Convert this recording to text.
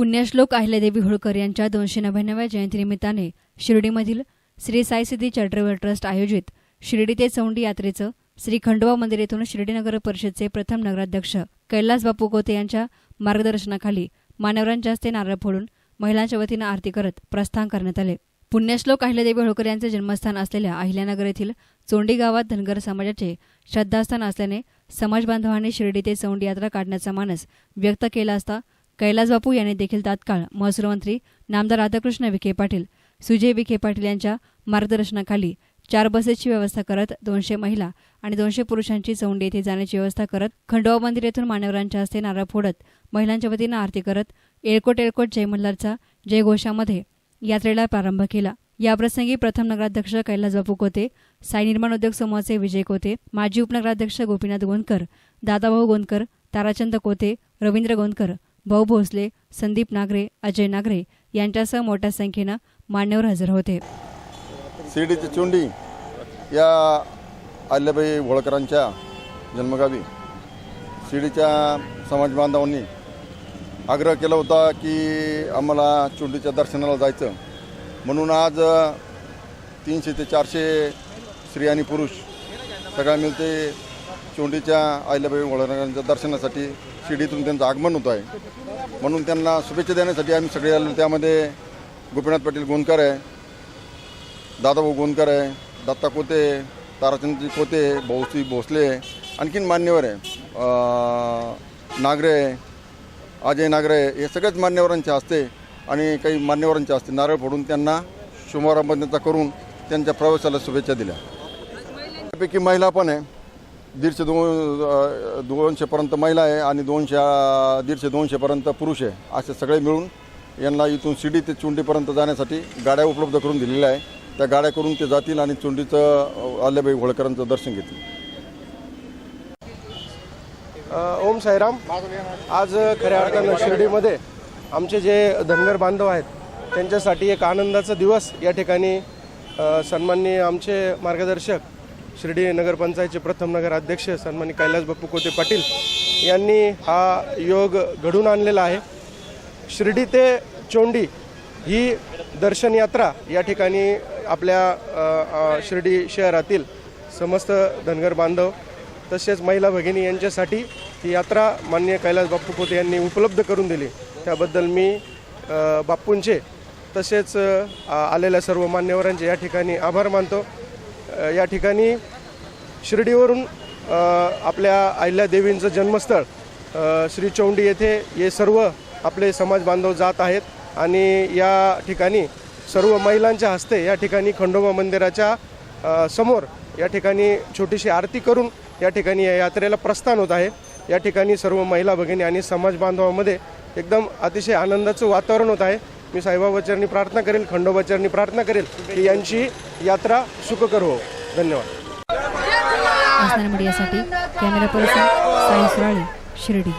पुण्यश्लोक अहिल्यादेवी होळकर यांच्या दोनशे नव्याण्णव्या जयंतीनिमित्ताने शिर्डीमधील श्री साई सिद्धी चॅरिटेबल ट्रस्ट आयोजित शिर्डी ते चौंडी यात्रेचं श्री खंडोबा मंदिर येथून शिर्डी नगर परिषदचे प्रथम नगराध्यक्ष कैलास बापू कोते यांच्या मार्गदर्शनाखाली मान्यवरांच्या हस्ते नारळ फोडून महिलांच्या वतीनं आरती करत प्रस्थान करण्यात आले. पुण्यश्लोक अहिल्यादेवी होळकर यांचे जन्मस्थान असलेल्या अहिल्यानगर येथील चोंडी गावात धनगर समाजाचे श्रद्धास्थान असल्याने समाजबांधवांनी शिर्डी ते चौंडी यात्रा काढण्याचा मानस व्यक्त केला असता कैलास बापू यांनी देखील तात्काळ महसूल मंत्री नामदार राधाकृष्ण विखे पाटील सुजय विखे पाटील यांच्या मार्गदर्शनाखाली चार बसेसची व्यवस्था करत दोनशे महिला आणि दोनशे पुरुषांची चौंडी येथे जाण्याची व्यवस्था करत खंडोबा मंदिर येथून मान्यवरांच्या हस्ते नारळ फोडत महिलांच्या वतीनं आरती करत एळकोट एळकोट जय मल्हारचा जयघोषामध्ये यात्रेला प्रारंभ केला. याप्रसंगी प्रथम नगराध्यक्ष कैलास बापू कोते साई निर्माण उद्योग समूहाचे विजय कोते माजी उपनगराध्यक्ष गोपीनाथ गोंदकर दादाभाऊ गोंदकर ताराचंद कोते रवींद्र गोंदकर भाऊ भोसले संदीप नागरे अजय नागरे यांच्यासह मोठ्या संख्येनं मान्यवर हजर होते. शिर्डीची चोंडी या आल्याबाई होळकरांच्या जन्मगावी शिर्डीच्या समाज बांधवांनी आग्रह केला होता की आम्हाला चोंडीच्या दर्शनाला जायचं. म्हणून आज तीनशे ते चारशे स्त्री आणि पुरुष सगळ्या मिळते चोंडीच्या आईलाबाई वळणाऱ्यांच्या दर्शनासाठी शिर्डीतून त्यांचं आगमन होत आहे. म्हणून त्यांना शुभेच्छा देण्यासाठी आम्ही सगळे आलो त्यामध्ये गोपीनाथ पाटील गोंदकर आहे दादाभाऊ गोंदकर आहे दत्ता कोते ताराचंदजी कोते भाऊसी भोसले आणखीन मान्यवर आहे नागरे अजय नागरे हे सगळेच मान्यवरांच्या हस्ते आणि काही मान्यवरांच्या हस्ते नारळ फोडून त्यांना शुभारंभ त्यांचा करून त्यांच्या प्रवासाला शुभेच्छा दिल्या. त्यापैकी महिला पण आहे. दीडशे दोन दोनशेपर्यंत महिला आहे आणि दोनशे दीडशे दोनशेपर्यंत पुरुष आहे. असे सगळे मिळून यांना इथून शिडी ते चुंडीपर्यंत जाण्यासाठी गाड्या उपलब्ध करून दिलेल्या आहे. त्या गाड्या करून ते जातील आणि चुंडीचं आल्याबाई होळकरांचं दर्शन घेतील. ओम साईराम. आज खऱ्या अर्थानं शिर्डीमध्ये आमचे जे धनगर बांधव आहेत त्यांच्यासाठी एक आनंदाचा दिवस या ठिकाणी सन्माननीय आमचे मार्गदर्शक शिर्डी नगरपंचायतचे प्रथम नगर अध्यक्ष कैलास बाप्पू कोते पाटील यांनी हा योग घडून आणलेला आहे. शिर्डी ते चोंडी ही दर्शन यात्रा या ठिकाणी आपल्या शिर्डी शहरातील समस्त धनगर बांधव तसेच महिला भगिनी यांच्यासाठी ही यात्रा मान्य कैलास बाप्पू पोते यांनी उपलब्ध करून दिली. त्याबद्दल मी बाप्पूंचे बापूंचे तसेच आलेल्या सर्व मान्यवरांचे या ठिकाणी आभार मानतो. या ठिकाणी शिर्डीवरून आपल्या अहिल्यादेवींचं जन्मस्थळ श्री चौंडी येथे हे सर्व आपले समाज बांधव जात आहेत आणि या ठिकाणी सर्व महिलांच्या हस्ते या ठिकाणी खंडोबा मंदिराच्या समोर या ठिकाणी छोटीशी आरती करून या ठिकाणी या यात्रेला प्रस्थान होत आहे. या ठिकाणी सर्व महिला भगिनी आणि समाज बांधवामध्ये एकदम अतिशय आनंदाचं वातावरण होत आहे. मी साईबाबाचरणी प्रार्थना करेल खंडोबाचरणी प्रार्थना करेल की यांची यात्रा सुखकर हो. धन्यवाद. मीडियासाठी कॅमेरा पर्सन साई सुराळे शिर्डी.